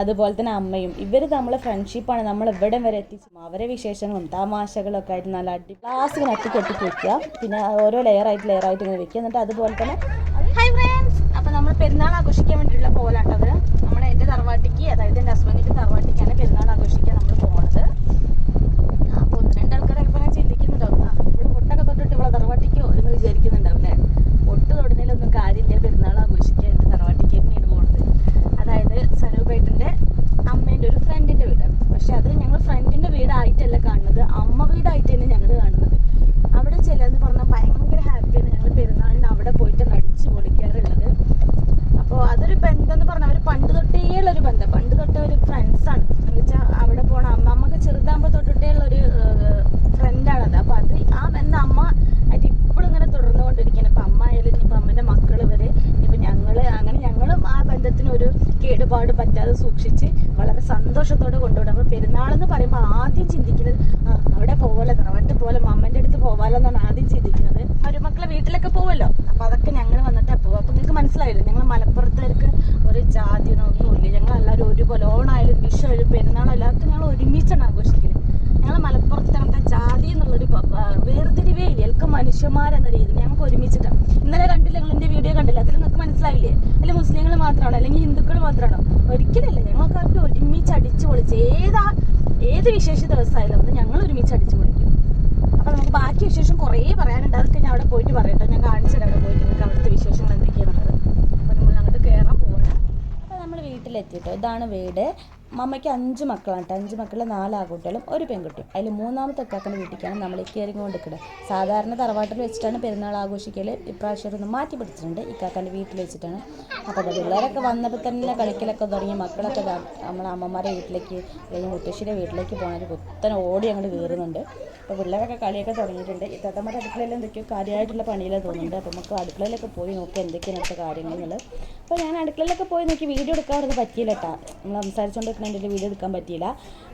അതുപോലെ തന്നെ അമ്മയും. ഇവർ നമ്മളെ ഫ്രണ്ട്ഷിപ്പാണ് നമ്മൾ ഇവിടെ വരെ എത്തിച്ചു അവരെ വിശേഷങ്ങളും തമാശകളും ഒക്കെ ആയിട്ട് നല്ല അടി ക്ലാസ് ഇങ്ങനെ അട്ടി വയ്ക്കുക പിന്നെ ഓരോ ലെയർ ആയിട്ട് ലെയർ ആയിട്ട് ഇങ്ങനെ വെക്കുക. എന്നിട്ട് അതുപോലെ തന്നെ ഹായ് ഫ്രണ്ട്സ് അപ്പോൾ നമ്മൾ പെരുന്നാൾ ആഘോഷിക്കാൻ വേണ്ടിയിട്ടുള്ള പോലാട്ടത് നമ്മുടെ എന്റെ തറവാട്ടിക്ക് അതായത് എന്റെ ഹസ്ബൻഡിന്റെ തറവാട്ടിക്കാണ് പെരുന്നാൾ ആഘോഷിക്കാൻ നമ്മൾ പോണത് അപ്പോൾ ഒന്ന് രണ്ട് ആൾക്കാരൊക്കെ ഇപ്പോൾ ഞാൻ ചിന്തിക്കുന്നുണ്ടാവും ആ, ഇവിടെ പൊട്ടൊക്കെ തൊട്ടിട്ട് ഇവിടെ തറവാട്ടിക്കോ എന്ന് വിചാരിക്കുന്നുണ്ടാവും അല്ലേ പൊട്ട് തൊടുന്നതിലൊന്നും കാര്യമില്ല പെരുന്നാൾ ആഘോഷിക്കാൻ എന്റെ തറവാട്ടിക്ക് തന്നെയാണ് പോകുന്നത് അതായത് സനൂപേട്ടന്റെ അമ്മേന്റെ ഒരു ഫ്രണ്ടിന്റെ വീടാണ് പക്ഷെ അത് ഞങ്ങൾ ഫ്രണ്ടിന്റെ വീടായിട്ടല്ല കാണുന്നത് അമ്മ വീടായിട്ട് തന്നെ ഞങ്ങൾ കാണുന്നത് അവിടെ ചിലന്ന് പറഞ്ഞാൽ ഭയങ്കര ഹാപ്പിയാണ് ഞങ്ങൾ പെരുന്നാളിന് അവിടെ പോയിട്ടാണ് അടിച്ച് പൊളിക്കാറുള്ളത് അപ്പോൾ അതൊരു ബന്ധം എന്ന് പറഞ്ഞാൽ അവർ പണ്ട് തൊട്ടേ ഉള്ളൊരു ബന്ധം പണ്ട് തൊട്ടേ ഒരു ഫ്രണ്ട്സാണ് എന്ന് വെച്ചാൽ അവിടെ പോണ അമ്മ അമ്മയ്ക്ക് ചെറുതാകുമ്പോൾ തൊട്ടിട്ടേ ഉള്ളൊരു ഫ്രണ്ടാണത് അപ്പോൾ അത് ആ ബന്ധം അമ്മ അത് ഇപ്പോഴും ഇങ്ങനെ തുടർന്നുകൊണ്ടിരിക്കുകയാണ് ഇപ്പം അമ്മ ആയാലും ഇനിയിപ്പോൾ അമ്മന്റെ മക്കൾ വരെ ഇനിയിപ്പോൾ ഞങ്ങൾ അങ്ങനെ ഞങ്ങളും ആ ബന്ധത്തിന് ഒരു കേടുപാട് പറ്റാതെ സൂക്ഷിച്ച് വളരെ സന്തോഷത്തോടെ കൊണ്ടുപോകണം അപ്പോൾ പെരുന്നാളെന്ന് പറയുമ്പോൾ ആദ്യം ചിന്തിക്കുന്നത് ആ അവിടെ പോകല്ലോ തറവാട്ട് പോലെ പോകാലോ എന്നാണ് ആദ്യം ചിന്തിക്കുന്നത്. മരുമക്കളെ വീട്ടിലൊക്കെ പോവല്ലോ? അപ്പൊ അതൊക്കെ ഞങ്ങൾ വന്നിട്ട് പോവും. അപ്പൊ നിങ്ങൾക്ക് മനസ്സിലായില്ലേ? ഞങ്ങൾ മലപ്പുറത്തേക്ക് ഒരു ജാതി ഒന്നുമില്ല. ഞങ്ങൾ എല്ലാവരും ഒരുപോലെ ഓണായാലും വിഷു ആയാലും പെരുന്നാളും എല്ലാവർക്കും ഞങ്ങൾ ഒരുമിച്ചാണ് ആഘോഷിക്കൽ. ഞങ്ങൾ മലപ്പുറത്ത് അങ്ങനത്തെ ജാതി എന്നുള്ളൊരു വേർതിരിവേ ഇല്ല എനിക്ക് മനുഷ്യന്മാരെന്ന രീതിയിൽ ഞങ്ങൾക്ക് ഒരുമിച്ചിട്ടാണ് ഇന്നലെ കണ്ടില്ല നിങ്ങൾ എന്റെ വീഡിയോ കണ്ടില്ല? അതിൽ നിങ്ങൾക്ക് മനസ്സിലായില്ലേ? അല്ലെങ്കിൽ മുസ്ലിങ്ങൾ മാത്രമാണോ? അല്ലെങ്കിൽ ഹിന്ദുക്കൾ മാത്രമാണോ? ഒരിക്കലല്ല ഞങ്ങൾക്ക് അവർക്ക് ഒരുമിച്ച് അടിച്ചു പൊളിച്ച് ഏതാ ഏത് വിശേഷ ദിവസമായാലും ഞങ്ങൾ ഒരുമിച്ച് അടിച്ചു പൊളിക്കും അപ്പോൾ നമുക്ക് ബാക്കി വിശേഷം കുറേ പറയാനുണ്ട്. അതൊക്കെ ഞാൻ അവിടെ പോയിട്ട് പറയട്ടെ ഞാൻ കാണിച്ചത് അവിടെ പോയിട്ട് നിങ്ങൾക്ക് അവിടുത്തെ വിശേഷങ്ങൾ എന്തൊക്കെയാണുള്ളത് അപ്പോൾ നമ്മൾ അങ്ങോട്ട് കയറാൻ പോകണം അപ്പോൾ നമ്മൾ വീട്ടിലെത്തിയിട്ടോ ഇതാണ് വീട്. മമ്മയ്ക്ക് അഞ്ച് മക്കളാണ് കേട്ടോ അഞ്ച് മക്കളിൽ നാല് ആൺകുട്ടികളും ഒരു പെൺകുട്ടിയും. അതിൽ മൂന്നാമത്തെ അക്കാക്കന്റെ വീട്ടിലേക്കാണ് നമ്മൾ കയറി കൊണ്ടിരിക്കുന്നത് സാധാരണ തറവാട്ടിൽ വെച്ചിട്ടാണ് പെരുന്നാൾ ആഘോഷിക്കൽ ഇപ്രാവശ്യം ഒന്ന് മാറ്റി പിടിച്ചിട്ടുണ്ട്. ഇക്കാക്കന്റെ വീട്ടിൽ വെച്ചിട്ടാണ്. അപ്പോൾ അത് പിള്ളേരൊക്കെ വന്നപ്പോൾ തന്നെ കളിക്കലൊക്കെ തുടങ്ങി. മക്കളൊക്കെ നമ്മളെ അമ്മമാരുടെ വീട്ടിലേക്ക് അല്ലെങ്കിൽ മുത്തശ്ശിയുടെ വീട്ടിലേക്ക് പോകാൻ കുത്തനെ ഓടി അങ്ങോട്ട് കയറുന്നുണ്ട്. അപ്പോൾ പിള്ളേരൊക്കെ കളിയൊക്കെ തുടങ്ങിയിട്ടുണ്ട്. ഈ തത്തമ്മയുടെ അടുക്കളയിൽ എന്തൊക്കെയോ കാര്യമായിട്ടുള്ള പണിയിലാണ് തോന്നുന്നുണ്ട് അപ്പോൾ നമുക്ക് അടുക്കളയിലൊക്കെ പോയി നോക്കാം എന്തൊക്കെയാണ് അടുത്ത കാര്യങ്ങൾ അപ്പോൾ ഞാൻ അടുക്കളയിലൊക്കെ പോയി നോക്കി വീഡിയോ എടുക്കാറൊന്നും പറ്റിയില്ല കേട്ടോ നമ്മൾ സംസാരിച്ചുകൊണ്ടിരിക്കുന്നതിന്റെ വീഡിയോ എടുക്കാൻ പറ്റിയില്ല.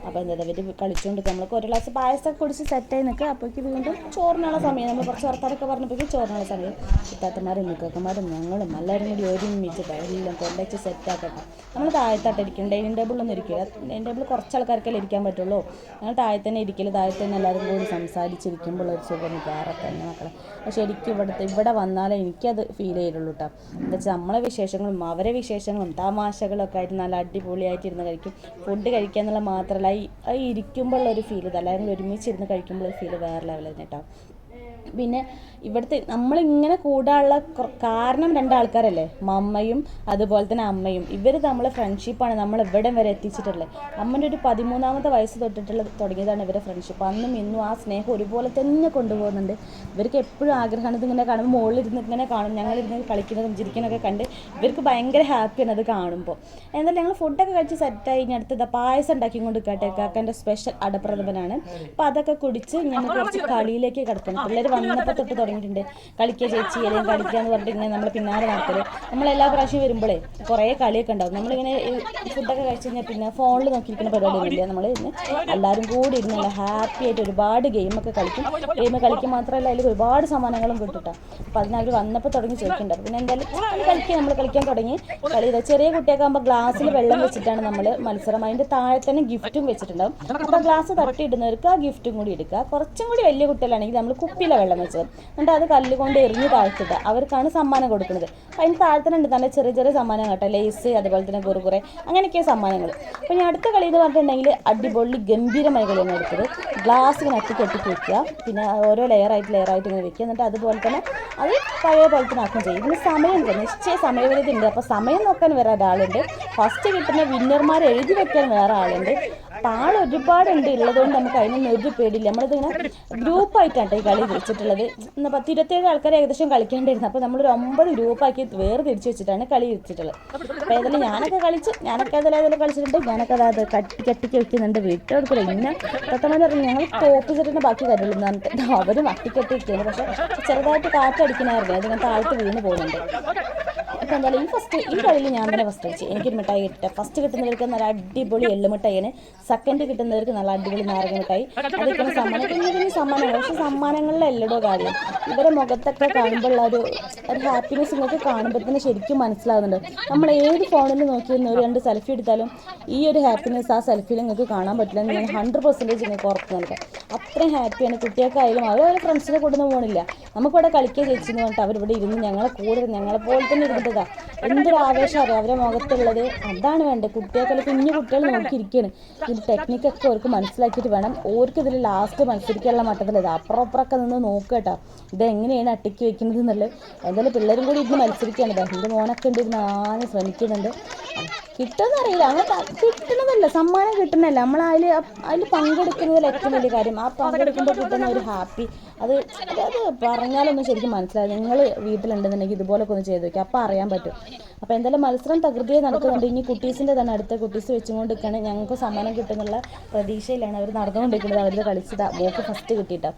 അപ്പോൾ എന്താ ഇവർ കളിച്ചുകൊണ്ട് നമ്മൾക്ക് ഒരു ഗ്ലാസ് പായസമൊക്കെ കുടിച്ച് സെറ്റായി നിൽക്കുക. അപ്പോഴേക്ക് വീണ്ടും ചോറിനുള്ള സമയം. നമ്മൾ കുറച്ച് വർത്തടൊക്കെ പറഞ്ഞപ്പോഴേക്കും ചോറിനുള്ള സമയം. ഇത്താത്തമാരും മുക്കാക്കന്മാരും ഞങ്ങളും എല്ലാവരും കൂടി ഒരുമിച്ചിട്ട് എല്ലാം കൊണ്ടുവച്ച് സെറ്റാക്കട്ടെ നമ്മൾ താഴത്താട്ടിരിക്കും ഡൈനിങ് ടേബിളൊന്നും ഇരിക്കില്ല. ഡൈനിങ് ടേബിൾ കുറച്ച് ആൾക്കാർക്കല്ലേ ഇരിക്കാൻ പറ്റുള്ളൂ. ഞങ്ങൾ താഴെ തന്നെ ഇരിക്കില്ല താഴെ തന്നെ എല്ലാവരും കൂടി സംസാരിച്ചിരിക്കുമ്പോൾ ഒരു സുഖം. വേറെ തന്നെ മക്കളെ. പക്ഷേ എനിക്ക് ഇവിടുത്തെ ഇവിടെ വന്നാലേ എനിക്കത് ഫീൽ ചെയ്യുള്ളൂ കേട്ടോ എന്താ വെച്ചാൽ നമ്മളെ വിശേഷങ്ങളും അവരെ വിശേഷങ്ങളും തമാശകളൊക്കെ ആയിട്ട് നല്ല അടിപൊളിയായിട്ട് ഇരുന്ന് കഴിക്കും. ഫുഡ് കഴിക്കുക എന്നുള്ള മാത്രമല്ല ഈ ഇരിക്കുമ്പോഴുള്ള ഒരു ഫീൽ ഇത് അല്ലെങ്കിൽ ഒരുമിച്ചിരുന്ന് കഴിക്കുമ്പോൾ ഫീൽ വേറെ ലെവലാണ് കേട്ടോ പിന്നെ ഇവിടുത്തെ നമ്മളിങ്ങനെ കൂടാനുള്ള കാരണം രണ്ടാൾക്കാരല്ലേ? മമ്മയും അതുപോലെ തന്നെ അമ്മയും. ഇവർ നമ്മളെ ഫ്രണ്ട്ഷിപ്പാണ് നമ്മൾ എവിടെ വരെ എത്തിച്ചിട്ടുള്ളത് അമ്മന്റെ ഒരു പതിമൂന്നാമത്തെ വയസ്സ് തൊട്ടിട്ടുള്ള തുടങ്ങിയതാണ് ഇവരെ ഫ്രണ്ട്ഷിപ്പ് അന്നും ഇന്നും ആ സ്നേഹം ഒരുപോലെ തന്നെ കൊണ്ടുപോകുന്നുണ്ട്. ഇവർക്ക് എപ്പോഴും ആഗ്രഹമാണ് ഇതിങ്ങനെ കാണുമ്പോൾ മുകളിൽ ഇരുന്ന് ഇങ്ങനെ കാണും. ഞങ്ങളിരുന്ന് കളിക്കുന്നതും ചിരിക്കുന്നതൊക്കെ കണ്ട് ഇവർക്ക് ഭയങ്കര ഹാപ്പിയാണ് അത് കാണുമ്പോൾ എന്തായാലും ഞങ്ങൾ ഫുഡൊക്കെ കഴിച്ച് സെറ്റായി ഇനി അടുത്തത് പായസം ഉണ്ടാക്കി കൊണ്ട് കേട്ടെ. കാക്കന്റെ സ്പെഷ്യൽ അടപ്രഥമനാണ്. അപ്പോൾ അതൊക്കെ കുടിച്ച് ഞങ്ങൾ കുറച്ച് കളിയിലേക്ക് കിടക്കണം പിള്ളേർ വന്നപ്പോൾ തൊട്ട് തുടങ്ങിയിട്ടുണ്ട് കളിക്കുക ചേച്ചി അല്ലെങ്കിൽ കളിക്കുക എന്ന് പറഞ്ഞിട്ട് ഇങ്ങനെ നമ്മൾ പിന്നാലെ നടക്കൽ. നമ്മൾ എല്ലാ പ്രാവശ്യം വരുമ്പോഴേ കുറേ കളിയൊക്കെ ഉണ്ടാവും. നമ്മളിങ്ങനെ ഫുഡൊക്കെ കഴിച്ച് കഴിഞ്ഞാൽ പിന്നെ ഫോണിൽ നോക്കിയിരിക്കുന്ന പരിപാടിയൊന്നുമില്ല നമ്മൾ ഇന്ന് എല്ലാവരും കൂടി ഇരുന്ന് നല്ല ഹാപ്പി ആയിട്ട് ഒരുപാട് ഗെയിമൊക്കെ കളിക്കും. ഗെയിം കളിക്കും മാത്രമല്ല അതിൽ ഒരുപാട് സമ്മാനങ്ങളും കിട്ടും അപ്പോൾ അതിന് അവർ വന്നപ്പോൾ തുടങ്ങി ചോദിക്കുന്നുണ്ട് പിന്നെ എന്തായാലും കളിക്കുക നമ്മൾ കളിക്കാൻ തുടങ്ങി. കളി ചെറിയ കുട്ടിയൊക്കെ ആകുമ്പോൾ ഗ്ലാസ്സിൽ വെള്ളം വെച്ചിട്ടാണ് നമ്മൾ മത്സരം. അതിന്റെ താഴെ തന്നെ ഗിഫ്റ്റും വെച്ചിട്ടുണ്ടാവും. അപ്പോൾ ഗ്ലാസ് തട്ടിയിടുന്നവർക്ക് ആ ഗിഫ്റ്റും കൂടി എടുക്കുക. കുറച്ചും കൂടി വലിയ കുട്ടികളാണെങ്കിൽ നമ്മൾ കുപ്പിയിലാണ് വെള്ളം വെച്ചത്. എന്നിട്ട് അത് കല്ലുകൊണ്ട് എറിഞ്ഞ് താഴ്ത്തിട്ട് അവർക്കാണ് സമ്മാനം കൊടുക്കുന്നത്. അപ്പോൾ അതിന് താഴെ തന്നെ ചെറിയ ചെറിയ സമ്മാനം കേട്ടോ. ലേസ് അതുപോലെ തന്നെ കുറുകുറെ അങ്ങനെയൊക്കെ സമ്മാനങ്ങൾ. അപ്പോൾ ഞാൻ അടുത്ത കളി എന്ന് പറഞ്ഞിട്ടുണ്ടെങ്കിൽ അടിപൊളി ഗംഭീരമായ കളിയാണ് എടുത്തത്. ഗ്ലാസ് ഇങ്ങനെ അട്ടി കെട്ടി വെക്കുക. പിന്നെ ഓരോ ലെയറായിട്ട് ലെയറായിട്ട് ഇങ്ങനെ വെക്കുക. എന്നിട്ട് അതുപോലെ തന്നെ അത് പഴയ പോലെ തന്നെ ആക്കും ചെയ്യും. ഇതിന് സമയമുണ്ട് നിശ്ചയ സമയപരിധി ഉണ്ട്. അപ്പോൾ സമയം നോക്കാൻ വേറെ ഒരാളുണ്ട്. ഫസ്റ്റ് കിട്ടുന്ന വിന്നർമാർ എഴുതി വെക്കാൻ വേറെ ആളുണ്ട്. അപ്പോൾ ആൾ ഒരുപാടുണ്ട് ഉള്ളതുകൊണ്ട് നമുക്ക് അതിനൊന്നും ഒരു പേടിയില്ല. നമ്മളിതിങ്ങനെ ഗ്രൂപ്പായിട്ടാണ് ഈ കളി വിളിച്ചിട്ടുള്ളത്. എന്നാൽ പത്ത് ഇരുപത്തേഴ് ആൾക്കാർ ഏകദേശം കളിക്കേണ്ടിയിരുന്നു. അപ്പോൾ നമ്മളൊരു ഒമ്പത് ഗ്രൂപ്പാക്കി വേറെ തിരിച്ചു വെച്ചിട്ടാണ് കളി തിരിച്ചിട്ടുള്ളത് അപ്പോൾ ഏതായാലും ഞാനൊക്കെ കളിച്ച് ഞാനൊക്കെ അതിൽ അതിൽ കളിച്ചിട്ടുണ്ട്. ഞാനൊക്കെ അത് കട്ടി കട്ടിക്ക് വെക്കുന്നുണ്ട് വീട്ടിലെടുക്കില്ല ഇങ്ങനെ പെട്ടെന്ന് പറഞ്ഞു ഞങ്ങൾ തോപ്പിച്ചിട്ടുണ്ട് ബാക്കി കാര്യമുള്ളൂ പറഞ്ഞിട്ട് അവരും വട്ടിക്കെട്ടി വെക്കുന്നത് പക്ഷേ ചെറുതായിട്ട് കാറ്റടിക്കണമായിരുന്നു. അതിങ്ങനെ താഴത്ത് വീണ് പോകുന്നുണ്ട്. അപ്പോൾ എന്തായാലും ഈ ഫസ്റ്റ് ഈ കളിയിൽ ഞാൻ തന്നെ ഫസ്റ്റ് വെച്ച് എനിക്കൊരു മിഠായി കിട്ടുക ഫസ്റ്റ് കിട്ടുന്നവർക്ക് നല്ല അടിപൊളി എള്ളു മിഠായിയാണ്. സെക്കൻഡ് കിട്ടുന്നവർക്ക് നല്ല അടിപൊളി നാരങ്ങ മിഠായി. അതൊക്കെയാണ് സമ്മാനം കുഞ്ഞു സമ്മാനങ്ങൾ. പക്ഷേ സമ്മാനങ്ങളിലെല്ലടോ കാര്യം. ഇവരെ മുഖത്തൊക്കെ കാണുമ്പോഴുള്ള ഒരു ഒരു ഹാപ്പിനെസ് നിങ്ങൾക്ക് കാണുമ്പോൾ തന്നെ ശരിക്കും മനസ്സിലാകുന്നുണ്ട് നമ്മൾ ഏത് ഫോണിൽ നോക്കി ഒരു രണ്ട് സെൽഫി എടുത്താലും ഈ ഒരു ഹാപ്പിനെസ് ആ സെൽഫിയിൽ നിങ്ങൾക്ക് കാണാൻ പറ്റില്ല ഞാൻ ഹൺഡ്രഡ് പെർസെന്റേജ് നിങ്ങൾക്ക് ഉറപ്പ് നൽകാം. അത്രയും ഹാപ്പിയാണ്. കുട്ടികൾക്കായാലും അവർ അവരെ ഫ്രണ്ട്സിനെ കൊണ്ടൊന്നും പോകണില്ല നമുക്കിവിടെ കളിക്കുക ചേച്ചി എന്ന് പറഞ്ഞിട്ട് അവരിവിടെ ഇരുന്ന് ഞങ്ങളെ കൂടെ ഞങ്ങളെ പോലെ തന്നെ ഇരുന്നതാ എന്തൊരു ആവേശം അറിയാം? അവരെ മുഖത്തുള്ളത്. അതാണ് വേണ്ടത്. കുട്ടികൾക്കല്ല കുഞ്ഞു കുട്ടികൾ നോക്കിയിരിക്കുകയാണ് ഇത് ടെക്നിക്കൊക്കെ അവർക്ക് മനസ്സിലാക്കിയിട്ട് വേണം. ഓർക്ക് ഇതിൽ ലാസ്റ്റ് മത്സരിക്കാനുള്ള മട്ടത്തിലത് അപ്പുറം അപ്പുറമൊക്കെ നിന്ന് നോക്കുക കേട്ടോ. ഇതെങ്ങനെയാണ് അട്ടിക്ക് വെക്കുന്നത് എന്നുള്ളത്. എന്തായാലും പിള്ളേരും കൂടി ഇരുന്ന് മത്സരിക്കുകയാണ് ഇതാ എന്റെ മോനൊക്കെ ഉണ്ട് ഇരുന്ന് ആന ശ്രമിക്കുന്നുണ്ട്. കിട്ടുമെന്നറിയില്ല അങ്ങനെ കിട്ടുന്നതല്ല. സമ്മാനം കിട്ടുന്നതല്ല. നമ്മൾ അതിൽ അതിൽ പങ്കെടുക്കുന്നതിൽ ഏറ്റവും വലിയ കാര്യം ആ പങ്കെടുക്കുമ്പോൾ കിട്ടുന്ന ഒരു ഹാപ്പി. അത് അത് പറഞ്ഞാലൊന്നും ശരിക്കും മനസ്സിലാവില്ല. നിങ്ങൾ വീട്ടിലുണ്ടെന്നുണ്ടെങ്കിൽ ഇതുപോലൊക്കെ ഒന്ന് ചെയ്ത് നോക്കി അപ്പോൾ അറിയാൻ പറ്റും. അപ്പോൾ എന്തായാലും മത്സരം തകൃതിയെ നടക്കുന്നുണ്ട്. ഇനി കുട്ടീസിന്റെ തന്നെ അടുത്ത കുട്ടീസ് വെച്ചുകൊണ്ട് നിൽക്കുകയാണ് ഞങ്ങൾക്ക് സമ്മാനം കിട്ടുന്നുള്ള പ്രതീക്ഷയിലാണ് അവർ നടന്നുകൊണ്ടിരിക്കുന്നത്. അവരിത് കളിച്ചതാ. മോക്ക് ഫസ്റ്റ് കിട്ടിയിട്ടോ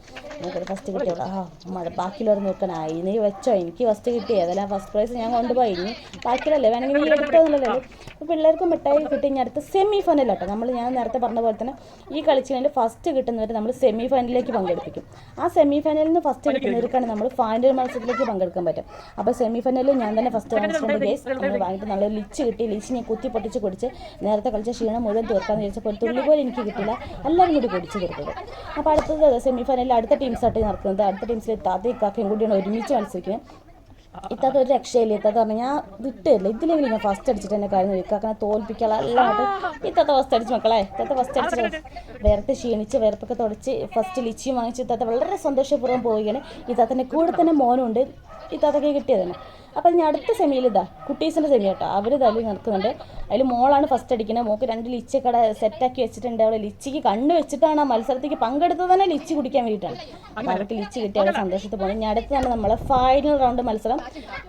ഫസ്റ്റ് കിട്ടിയോളൂ. ആ ബാക്കിയുള്ളവർ നോക്കണ നീ വെച്ചോ. എനിക്ക് ഫസ്റ്റ് കിട്ടി. അതല്ല ഫസ്റ്റ് പ്രൈസ് ഞാൻ കൊണ്ടുപോയി. ഇനി ബാക്കിയുള്ളല്ലേ വേണമെങ്കിൽ നീ എടുത്തോന്നുള്ളല്ലോ അപ്പോൾ പിള്ളേർക്ക് മിഠായി കിട്ടി. ഇനി അടുത്ത സെമി ഫൈനൽ കേട്ടോ നമ്മൾ ഞാൻ നേരത്തെ പറഞ്ഞ പോലെ തന്നെ ഈ കളിച്ചതിന്റെ ഫസ്റ്റ് കിട്ടുന്നവർ നമ്മൾ സെമി ഫൈനലിലേക്ക് പങ്കെടുപ്പിക്കും. ആ സെമി ഫൈനലിൽ നിന്ന് ഫസ്റ്റ് കിട്ടുന്നവർക്കാണ് നമ്മൾ ഫൈനൽ മത്സരത്തിലേക്ക് പങ്കെടുക്കാൻ പറ്റും അപ്പോൾ സെമി ഫൈനലിൽ ഞാൻ തന്നെ ഫസ്റ്റ് മത്സരം ഗേസ് നമ്മൾ വാങ്ങിയിട്ട് നമ്മൾ ലിച്ച് കിട്ടി. ലിച്ചിനെ കുത്തി പൊട്ടിച്ച് കുടിച്ച് നേരത്തെ കളിച്ച ക്ഷീണം മുഴുവൻ തീർക്കാമെന്ന് വിചാരിച്ചപ്പോൾ ഒരു തുള്ളി പോലും എനിക്ക് കിട്ടില്ല എല്ലാവരും കൂടി പൊടിച്ച് തീർത്തത്. അപ്പോൾ അടുത്തത് സെമി ഫൈനലിൽ അടുത്ത ടീംസായിട്ട് നടക്കുന്നത്. അടുത്ത ടീംസിൽ താത്തയും കാക്കയും കൂടിയാണ് ഒരുമിച്ച് മത്സരിക്കുന്നത്. ഇത്താത്ത ഒരു രക്ഷയില്ല. ഇത്താത്ത പറഞ്ഞു ഞാൻ വിട്ടില്ല ഇതിലെങ്കിലും ഞാൻ ഫസ്റ്റ് അടിച്ചിട്ട് എന്നെ കാര്യം ഇക്കാക്കനെ തോൽപ്പിക്കാനുള്ള എല്ലാമായിട്ട് ഇത്താത്ത ഫസ്റ്റ് അടിച്ച് മക്കളെ. ഇത്താത്ത ഫസ്റ്റ് അടിച്ച് വേർത്ത് ക്ഷീണിച്ച് വേർപ്പൊക്കെ തുടച്ച് ഫസ്റ്റ് ലിച്ചിയും വാങ്ങിച്ച് ഇത്താത്ത വളരെ സന്തോഷപൂർവം പോവുകയാണ്. ഇത്താത്തന്റെ കൂടെ തന്നെ മോനുണ്ട്. ഇത്താത്തൊക്കെ കിട്ടിയത് തന്നെ. അപ്പോൾ ഇനി അടുത്ത സെമിയിൽ ഇതാ കുട്ടീസിന്റെ സെമി കേട്ടോ. അവർ തല്ലി നിൽക്കുന്നുണ്ട് അതിൽ മോളാണ് ഫസ്റ്റ് അടിക്കുന്നത് മോക്ക് രണ്ട് ലിച്ചക്കട സെറ്റാക്കി വെച്ചിട്ടുണ്ട്. അവളെ ലിച്ചിക്ക് കണ്ണ് വെച്ചിട്ടാണ് ആ മത്സരത്തേക്ക് പങ്കെടുത്തത് തന്നെ ലിച്ചി കുടിക്കാൻ വേണ്ടിയിട്ടാണ്. അപ്പോൾ അവർക്ക് ലിച്ചി കിട്ടി അവളെ സന്തോഷത്തിൽ പോകുന്നത് ഇനി തന്നെ നമ്മളെ ഫൈനൽ റൗണ്ട് മത്സരം.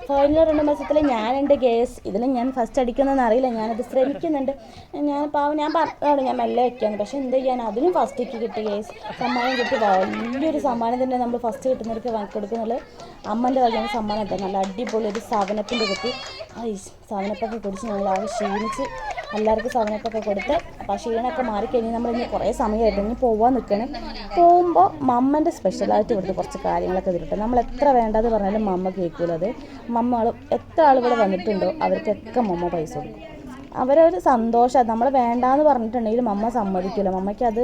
ഫൈനൽ റൗണ്ട് മത്സരത്തിൽ ഞാൻ എന്റെ ഗേസ്. ഇതിൽ ഞാൻ ഫസ്റ്റ് അടിക്കുന്നതെന്ന് അറിയില്ല. ഞാനത് ശ്രമിക്കുന്നുണ്ട്. ഞാൻ പാവം ഞാൻ പറഞ്ഞതാണ് ഞാൻ മെല്ലെ വെക്കാന്ന്. പക്ഷെ എന്ത് ചെയ്യാൻ അതിനും ഫസ്റ്റ് കിട്ടി ഗേസ്. സമ്മാനം കിട്ടി. വലിയൊരു സമ്മാനം തന്നെ നമ്മൾ ഫസ്റ്റ് കിട്ടുന്നവർക്ക് വാങ്ങി കൊടുക്കുന്നുള്ളത് അമ്മന്റെ വകയാണ് സമ്മാനം കിട്ടുക നല്ല അടിപൊളി ഒരു സവനപ്പിന്റെ കുത്തി സവനപ്പൊക്കെ കുടിച്ച് ആകെ ക്ഷീണിച്ച് എല്ലാവർക്കും സവനപ്പൊക്കെ കൊടുത്ത് അപ്പോൾ ക്ഷീണമൊക്കെ മാറിക്കഴിഞ്ഞ് നമ്മൾ ഇനി കുറേ സമയമായിട്ട് ഇനി പോവാൻ നിൽക്കണം. പോകുമ്പോൾ മമ്മന്റെ സ്പെഷ്യലായിട്ട് ഇവിടുത്തെ കുറച്ച് കാര്യങ്ങളൊക്കെ തരട്ടെ നമ്മൾ എത്ര വേണ്ടത് പറഞ്ഞാലും മമ്മ കേൾക്കൂലത് മമ്മ എത്ര ആളുകൾ വന്നിട്ടുണ്ടോ അവർക്കൊക്കെ മമ്മ പൈസ കൊടുക്കും. അവരൊരു സന്തോഷം. നമ്മൾ വേണ്ടാന്ന് പറഞ്ഞിട്ടുണ്ടെങ്കിലും അമ്മ സമ്മതിക്കില്ല അമ്മയ്ക്ക് അത്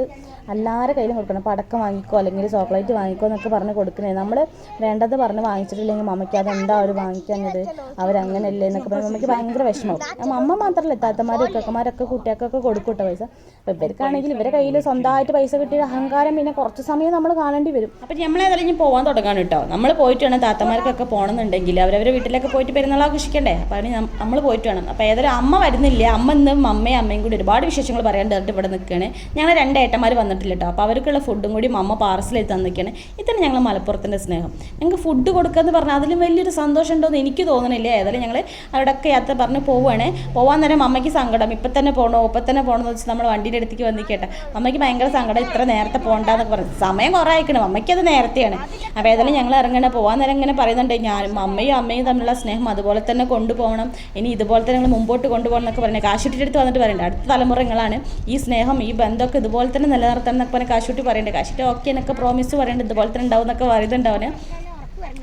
എല്ലാവരുടെ കയ്യിലും കൊടുക്കണം. പടക്കം വാങ്ങിക്കോ അല്ലെങ്കിൽ ചോക്ലേറ്റ് വാങ്ങിക്കോ എന്നൊക്കെ പറഞ്ഞ് കൊടുക്കണേ. നമ്മൾ വേണ്ടത് പറഞ്ഞ് വാങ്ങിച്ചിട്ടില്ലെങ്കിൽ അമ്മയ്ക്ക് അത് എന്താ അവർ വാങ്ങിക്കുന്നത് അവരങ്ങനെയല്ലേ എന്നൊക്കെ പറഞ്ഞ് അമ്മയ്ക്ക് ഭയങ്കര വിഷമവും അമ്മ മാത്രമല്ല താത്തമാരും ഇക്കക്കന്മാരൊക്കെ കുട്ടികൾക്കൊക്കെ കൊടുക്കൂട്ടോ പൈസ. അപ്പോൾ ഇവർക്കാണെങ്കിൽ ഇവരെ കയ്യിൽ സ്വന്തമായിട്ട് പൈസ കിട്ടിയ അഹങ്കാരം പിന്നെ കുറച്ച് സമയം നമ്മൾ കാണേണ്ടി വരും. അപ്പം നമ്മളേതായാലും ഇനി പോകാൻ തുടങ്ങാണ് കേട്ടോ. നമ്മൾ പോയിട്ട് വേണം താത്തമാർക്കൊക്കെ പോകണമെന്നുണ്ടെങ്കിൽ അവരവരെ വീട്ടിലൊക്കെ പോയിട്ട് പെരുന്നാൾ ആഘോഷിക്കണ്ടേ അപ്പം അതിന് നമ്മൾ പോയിട്ട് വേണം. അപ്പോൾ ഏതൊരു അമ്മ വരുന്നില്ല. അമ്മ ഇന്ന് അമ്മയും അമ്മയും കൂടി ഒരുപാട് വിശേഷങ്ങൾ പറയാൻ ഡയറക്റ്റ് ഇവിടെ നിൽക്കുകയാണ്. ഞങ്ങൾ രണ്ട് ഏട്ടന്മാർ വന്നിട്ടില്ല കേട്ടോ. അപ്പോൾ അവർക്കുള്ള ഫുഡും കൂടി അമ്മ പാർസലിൽ ചെയ്ത് തന്നിരിക്കുകയാണ്. ഇതാണ് ഞങ്ങൾ മലപ്പുറത്തിന്റെ സ്നേഹം. ഞങ്ങൾക്ക് ഫുഡ് കൊടുക്കുക എന്ന് പറഞ്ഞാൽ അതിലും വലിയൊരു സന്തോഷം ഉണ്ടോയെന്ന് എനിക്ക് തോന്നണില്ല. ഏതായാലും ഞങ്ങൾ അവിടെയൊക്കെ യാത്ര പറഞ്ഞ് പോവുകയാണ്. പോകാൻ നേരം അമ്മയ്ക്ക് സങ്കടം. ഇപ്പം തന്നെ പോകണോ ഇപ്പം തന്നെ പോകണമെന്ന് വെച്ച് നമ്മൾ വണ്ടിയുടെ അടുത്തേക്ക് വന്നിരിക്കട്ടെ അമ്മയ്ക്ക് ഭയങ്കര സങ്കടം. ഇത്ര നേരത്തെ പോകണ്ടെന്നൊക്കെ പറഞ്ഞു. സമയം കുറേ അയക്കണം അമ്മയ്ക്ക് അത് നേരത്തെയാണ്. അപ്പോൾ ഏതായാലും ഞങ്ങൾ ഇറങ്ങണേ. പോകാൻ നേരം ഇങ്ങനെ പറയുന്നുണ്ട്. ഞാനും അമ്മയും അമ്മയും തമ്മിലുള്ള സ്നേഹം അതുപോലെ തന്നെ കൊണ്ടുപോകണം. ഇനി ഇതുപോലെ തന്നെ ഞങ്ങൾ മുമ്പോട്ട് കൊണ്ടുപോകണം എന്നൊക്കെ പറഞ്ഞ് കാശുട്ടിയുടെ അടുത്ത് വന്നിട്ട് പറയുന്നുണ്ട് അടുത്ത തലമുറകളാണ് ഈ സ്നേഹം ഈ ബന്ധമൊക്കെ ഇതുപോലെ തന്നെ നിലനിർത്തണം എന്നൊക്കെ പറഞ്ഞാൽ കാശുട്ടി പറയുന്നുണ്ട് കാശുട്ടി ഓക്കെ എന്നൊക്കെ പ്രോമിസ് പറയുന്നുണ്ട് ഇതുപോലെ തന്നെ ഉണ്ടാവും എന്നൊക്കെ പറയുന്നുണ്ട്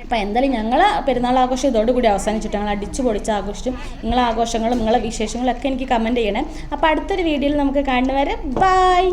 അപ്പം എന്തായാലും ഞങ്ങൾ പെരുന്നാൾ ആഘോഷം ഇതോടുകൂടി അവസാനിച്ചിട്ട് ഞങ്ങൾ അടിച്ചു പൊളിച്ച ആഘോഷിച്ചു നിങ്ങളെ ആഘോഷങ്ങളും നിങ്ങളെ വിശേഷങ്ങളൊക്കെ എനിക്ക് കമന്റ് ചെയ്യണേ. അപ്പോൾ അടുത്തൊരു വീഡിയോയിൽ നമുക്ക് കാണുന്നവരെ ബൈ